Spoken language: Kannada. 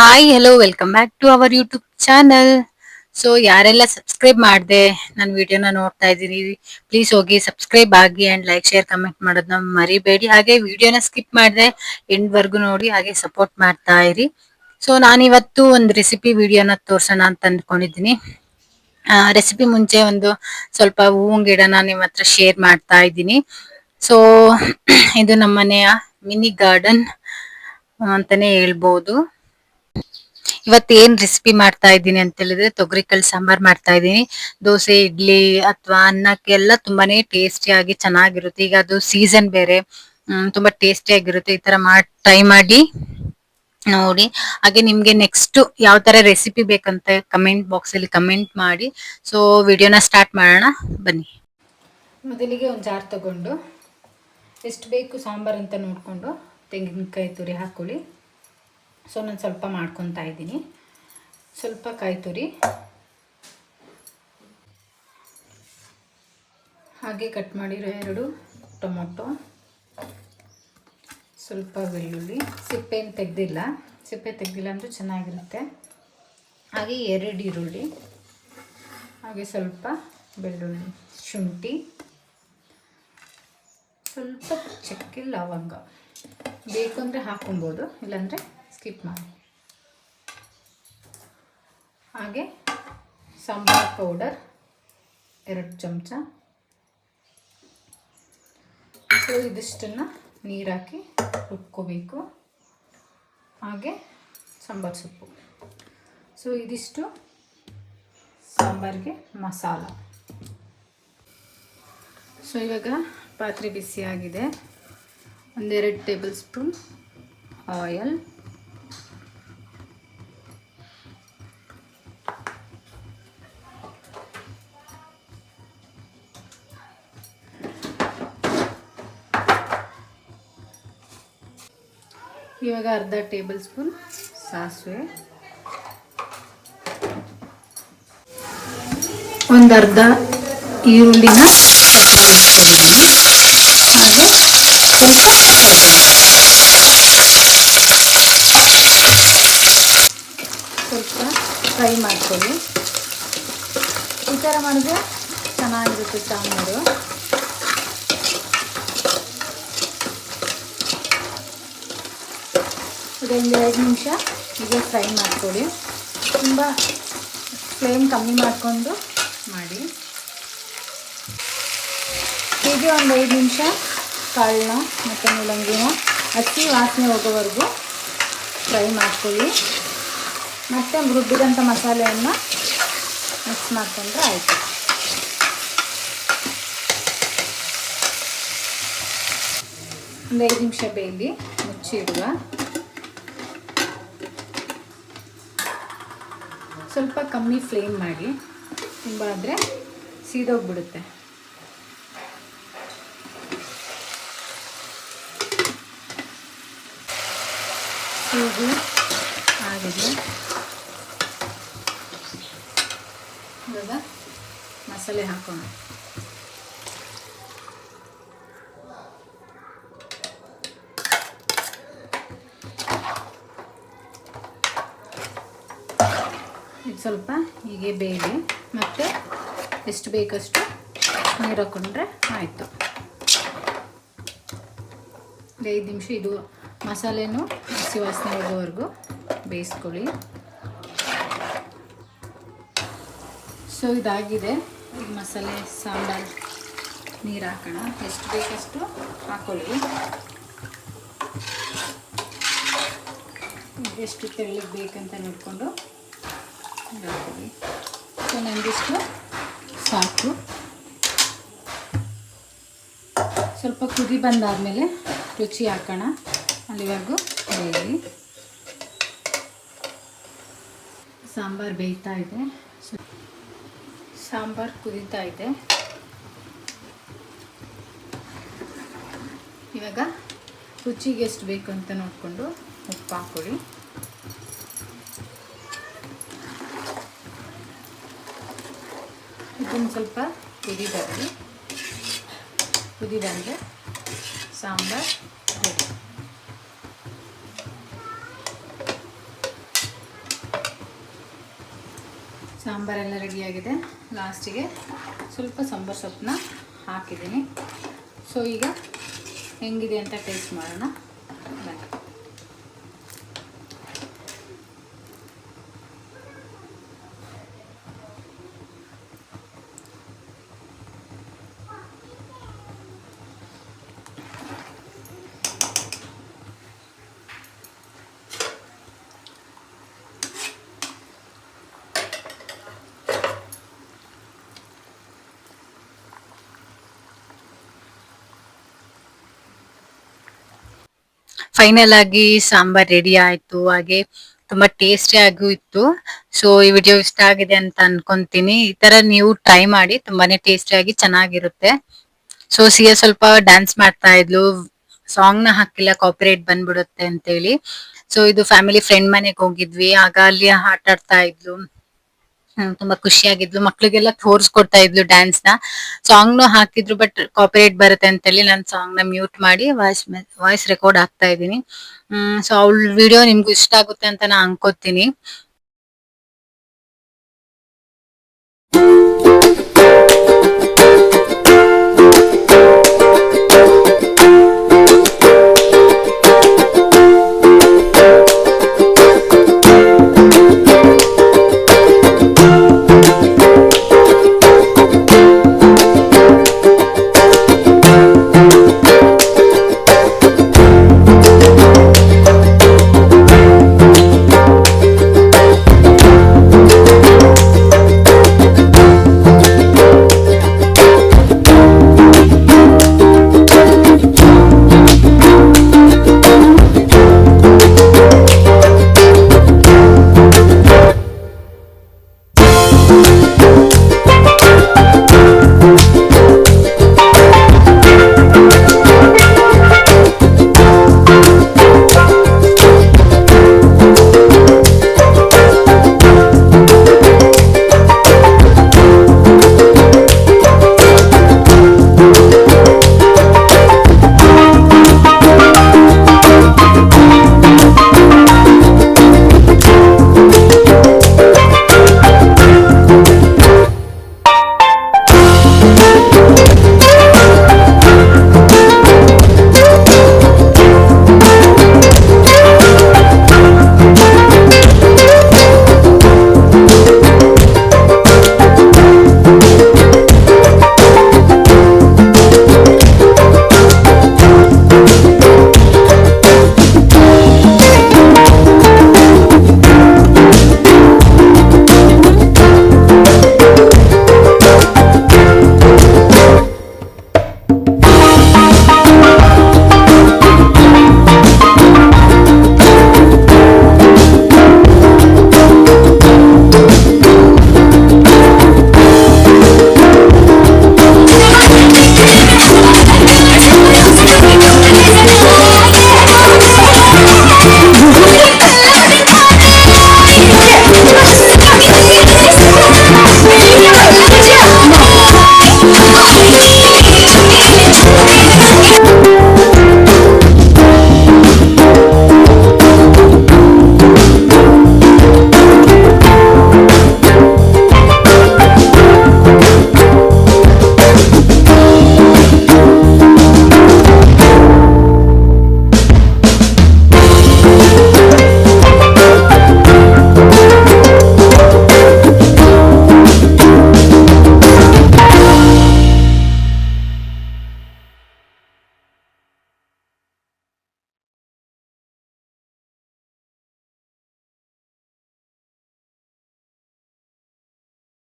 Hi hello welcome back to our YouTube channel so ಯಾರೆಲ್ಲ ಸಬ್ಸ್ಕ್ರೈಬ್ ಮಾಡಿದೆ ನನ್ನ ವಿಡಿಯೋನ ನೋಡ್ತಾ ಇದ್ದೀನಿ ಪ್ಲೀಸ್ ಹೋಗಿ ಸಬ್ಸ್ಕ್ರೈಬ್ ಆಗಿ ಆ್ಯಂಡ್ ಲೈಕ್ ಶೇರ್ ಕಮೆಂಟ್ ಮಾಡೋದನ್ನ ಮರಿಬೇಡಿ. ಹಾಗೆ ವಿಡಿಯೋನ ಸ್ಕಿಪ್ ಮಾಡಿದೆ, ಎಂಡ್ವರೆಗೂ ವರ್ಗು ನೋಡಿ ಹಾಗೆ ಸಪೋರ್ಟ್ ಮಾಡ್ತಾ ಇರಿ. ಸೊ ನಾನಿವತ್ತು ಒಂದು ರೆಸಿಪಿ ವಿಡಿಯೋನ ತೋರ್ಸೋಣ ಅಂತ ಅಂದ್ಕೊಂಡಿದ್ದೀನಿ. ರೆಸಿಪಿ ಮುಂಚೆ ಒಂದು ಸ್ವಲ್ಪ ಹೂವಿನ ಗಿಡನ ನಿಮ್ಮ ಹತ್ರ ಶೇರ್ ಮಾಡ್ತಾ ಇದ್ದೀನಿ. ಸೊ ಇದು ನಮ್ಮನೆಯ ಮಿನಿ ಗಾರ್ಡನ್ ಅಂತಾನೆ ಹೇಳ್ಬೋದು. ಇವತ್ತು ಏನ್ ರೆಸಿಪಿ ಮಾಡ್ತಾ ಇದ್ದೀನಿ ಅಂತ ಹೇಳಿದ್ರೆ ತೊಗರಿ ಕಲ್ ಸಾಂಬಾರ್ ಮಾಡ್ತಾ ಇದ್ದೀನಿ. ದೋಸೆ, ಇಡ್ಲಿ ಅಥವಾ ಅನ್ನಕ್ಕೆಲ್ಲ ತುಂಬಾನೇ ಟೇಸ್ಟಿ ಆಗಿ ಚೆನ್ನಾಗಿರುತ್ತೆ. ಈಗ ಅದು ಸೀಸನ್ ಬೇರೆ. ತುಂಬಾ ಟೇಸ್ಟಿ ಆಗಿರುತ್ತೆ. ಈ ತರ ಮಾಡಿ ಟ್ರೈ ಮಾಡಿ ನೋಡಿ. ಹಾಗೆ ನಿಮ್ಗೆ ನೆಕ್ಸ್ಟ್ ಯಾವ ತರ ರೆಸಿಪಿ ಬೇಕಂತ ಕಮೆಂಟ್ ಬಾಕ್ಸ್ ಅಲ್ಲಿ ಕಮೆಂಟ್ ಮಾಡಿ. ಸೊ ವಿಡಿಯೋನ ಸ್ಟಾರ್ಟ್ ಮಾಡೋಣ. ಬನ್ನಿ. ಮೊದಲಿಗೆ ಒಂದು ಜಾರ್ ತಗೊಂಡು, ಎಷ್ಟು ಬೇಕು ಸಾಂಬಾರ್ ಅಂತ ನೋಡ್ಕೊಂಡು ತೆಂಗಿನಕಾಯಿ ತುರಿ ಹಾಕೊಳ್ಳಿ. ಸೊ ನಾನು ಸ್ವಲ್ಪ ಮಾಡ್ಕೊತಾ ಇದ್ದೀನಿ. ಸ್ವಲ್ಪ ಕಾಯಿ ತುರಿ. ಹಾಗೆ ಕಟ್ ಮಾಡಿರೋ ಎರಡು ಟೊಮೊಟೊ. ಸ್ವಲ್ಪ ಬೆಳ್ಳುಳ್ಳಿ. ಸಿಪ್ಪೆಯನ್ನು ತೆಗೆದಿಲ್ಲ. ಸಿಪ್ಪೆ ತೆಗೆದಿಲ್ಲ ಅಂದರೆ ಚೆನ್ನಾಗಿರುತ್ತೆ. ಹಾಗೆ ಎರಡು ಈರುಳ್ಳಿ. ಹಾಗೆ ಸ್ವಲ್ಪ ಬೆಳ್ಳುಳ್ಳಿ ಶುಂಠಿ. ಸ್ವಲ್ಪ ಚಕ್ಕೆ ಲವಂಗ. ಬೇಕು ಅಂದರೆ ಹಾಕೊಬೋದು ಇಲ್ಲಾಂದರೆ ಸ್ಕಿಪ್ ಮಾಡಿ. ಹಾಗೆ ಸಾಂಬಾರ್ ಪೌಡರ್, ಎರಡು ಚಮಚ. ಸೊ, ಇದಿಷ್ಟನ್ನು ನೀರಾಕಿ ರುಬ್ಕೋಬೇಕು. ಹಾಗೆ ಸಾಂಬಾರು ಸೊಪ್ಪು. ಸೊ, ಇದಿಷ್ಟು ಸಾಂಬಾರಿಗೆ ಮಸಾಲ. ಸೊ, ಇವಾಗ ಪಾತ್ರೆ ಬಿಸಿಯಾಗಿದೆ. ಒಂದೆರಡು ಟೇಬಲ್ ಸ್ಪೂನ್ ಆಯಲ್. ಇವಾಗ ಅರ್ಧ ಟೇಬಲ್ ಸ್ಪೂನ್ ಸಾಸಿವೆ. ಒಂದು ಅರ್ಧ ಈರುಳ್ಳಿನ ಹಾಗೆ ಸ್ವಲ್ಪ ಫ್ರೈ ಮಾಡ್ಕೊಳ್ಳಿ. ಈ ಥರ ಮಾಡಿದ್ರೆ ಚೆನ್ನಾಗಿರುತ್ತೆ ಸಾಂಬಾರು ಇದೊಂದು ಎರಡು ನಿಮಿಷ, ಹೀಗೆ ಫ್ರೈ ಮಾಡ್ಕೊಳ್ಳಿ ತುಂಬ ಫ್ಲೇಮ್ ಕಮ್ಮಿ ಮಾಡಿಕೊಂಡು ಮಾಡಿ. ಹೀಗೆ ಒಂದು ಐದು ನಿಮಿಷ ಕಾಳನ್ನ ಮತ್ತು ಮೂಲಂಗಿನ ಹಸಿ ವಾಸನೆ ಹೋಗೋವರೆಗೂ ಫ್ರೈ ಮಾಡ್ಕೊಳ್ಳಿ. ಮತ್ತು ರುಬ್ಬಿದಂಥ ಮಸಾಲೆಯನ್ನು ಮಿಕ್ಸ್ ಮಾಡಿಕೊಂಡ್ರೆ ಆಯಿತು. ಒಂದು ಐದು ನಿಮಿಷ ಬೇಯಲಿ, ಮುಚ್ಚಿಡುವ. ಸ್ವಲ್ಪ ಕಮ್ಮಿ ಫ್ಲೇಮ್ ಮಾಡಿ ತುಂಬ ಆದರೆ ಸೀದೋಗ್ಬಿಡುತ್ತೆ. ಸೀದು ಆಗಿದೆ. ಇವಾಗ ಮಸಾಲೆ ಹಾಕೋಣ. ಇದು ಸ್ವಲ್ಪ ಹೀಗೆ ಬೇಳೆ ಮತ್ತು ಎಷ್ಟು ಬೇಕಷ್ಟು ನೀರು ಹಾಕ್ಕೊಂಡ್ರೆ ಆಯಿತು. ಐದು ನಿಮಿಷ ಇದು ಮಸಾಲೆನೂ ಹಸಿ ವಾಸನೆ ಹೋಗೋವರೆಗೂ ಬೇಯಿಸ್ಕೊಳ್ಳಿ. ಸೊ ಇದಾಗಿದೆ. ಈಗ ಮಸಾಲೆ, ಸಾಂಬಾರು, ನೀರು ಹಾಕೋಣ. ಎಷ್ಟು ಬೇಕಷ್ಟು ಹಾಕ್ಕೊಳ್ಳಿ ಎಷ್ಟು ತೆಳ್ಳಗೆ ಬೇಕಂತ ನೋಡಿಕೊಂಡು ಹಾಕೊಳ್ಳಿ ನನಗಿಷ್ಟು ಸಾಕು. ಸ್ವಲ್ಪ ಕುದಿ ಬಂದಾದಮೇಲೆ ರುಚಿ ಹಾಕೋಣ. ಅಲ್ಲಿವರೆಗೂ ಬೇಯಲಿ ಸಾಂಬಾರು ಬೇಯ್ತಾ ಇದೆ. ಸಾಂಬಾರು ಕುದೀತಾ ಇದೆ. ಇವಾಗ ರುಚಿಗೆ ಎಷ್ಟು ಬೇಕು ಅಂತ ನೋಡಿಕೊಂಡು ಉಪ್ಪು ಹಾಕ್ಕೊಳ್ಳಿ. ಒಂದು ಸ್ವಲ್ಪ ಕುದಿ ಬರಲಿ ಕುದಿ ಬಂದರೆ ಸಾಂಬಾರು ರೆಡಿ ಸಾಂಬಾರೆಲ್ಲ ರೆಡಿಯಾಗಿದೆ. ಲಾಸ್ಟಿಗೆ ಸ್ವಲ್ಪ ಸಾಂಬಾರು ಸೊಪ್ಪನ್ನ ಹಾಕಿದ್ದೀನಿ. ಸೊ ಈಗ ಹೆಂಗಿದೆ ಅಂತ ಟೇಸ್ಟ್ ಮಾಡೋಣ. ಬನ್ನಿ. ಫೈನಲ್ ಆಗಿ ಸಾಂಬಾರ್ ರೆಡಿ ಆಯ್ತು, ಹಾಗೆ ತುಂಬಾ ಟೇಸ್ಟಿ ಆಗೂ ಇತ್ತು. ಸೊ ಈ ವಿಡಿಯೋ ಇಷ್ಟ ಆಗಿದೆ ಅಂತ ಅನ್ಕೊಂತೀನಿ. ಈ ತರ ನೀವು ಟ್ರೈ ಮಾಡಿ ತುಂಬಾನೇ ಟೇಸ್ಟಿ ಆಗಿ ಚೆನ್ನಾಗಿರುತ್ತೆ. ಸೊ ಸಿಯ ಸ್ವಲ್ಪ ಡ್ಯಾನ್ಸ್ ಮಾಡ್ತಾ ಇದ್ಲು. ಸಾಂಗ್ನ ಹಾಕಿಲ್ಲ ಕಾಪಿರೈಟ್ ಬಂದ್ಬಿಡುತ್ತೆ ಅಂತೇಳಿ. ಸೊ ಇದು ಫ್ಯಾಮಿಲಿ ಫ್ರೆಂಡ್ ಮನೆಗೆ ಹೋಗಿದ್ವಿ. ಆಗ ಅಲ್ಲಿ ಆಟ ಆಡ್ತಾ ಇದ್ಲು. ತುಂಬಾ ಖುಷಿಯಾಗಿದ್ಲು. ಮಕ್ಳಿಗೆಲ್ಲ ತೋರ್ಸ್ಕೊಡ್ತಾ ಇದ್ಲು ಡ್ಯಾನ್ಸ್ನ. ಸಾಂಗ್ ಹಾಕಿದ್ರು ಬಟ್ ಕಾಪಿರೈಟ್ ಬರುತ್ತೆ ಅಂತ ಹೇಳಿ ನಾನು ಸಾಂಗ್ನ ಮ್ಯೂಟ್ ಮಾಡಿ ವಾಯ್ಸ್ ವಾಯ್ಸ್ ರೆಕಾರ್ಡ್ ಹಾಕ್ತಾ ಇದ್ದೀನಿ. ಸೊ ಅವಳ ವಿಡಿಯೋ ನಿಮ್ಗೂ ಇಷ್ಟ ಆಗುತ್ತೆ ಅಂತ ನಾ ಅನ್ಕೋತೀನಿ.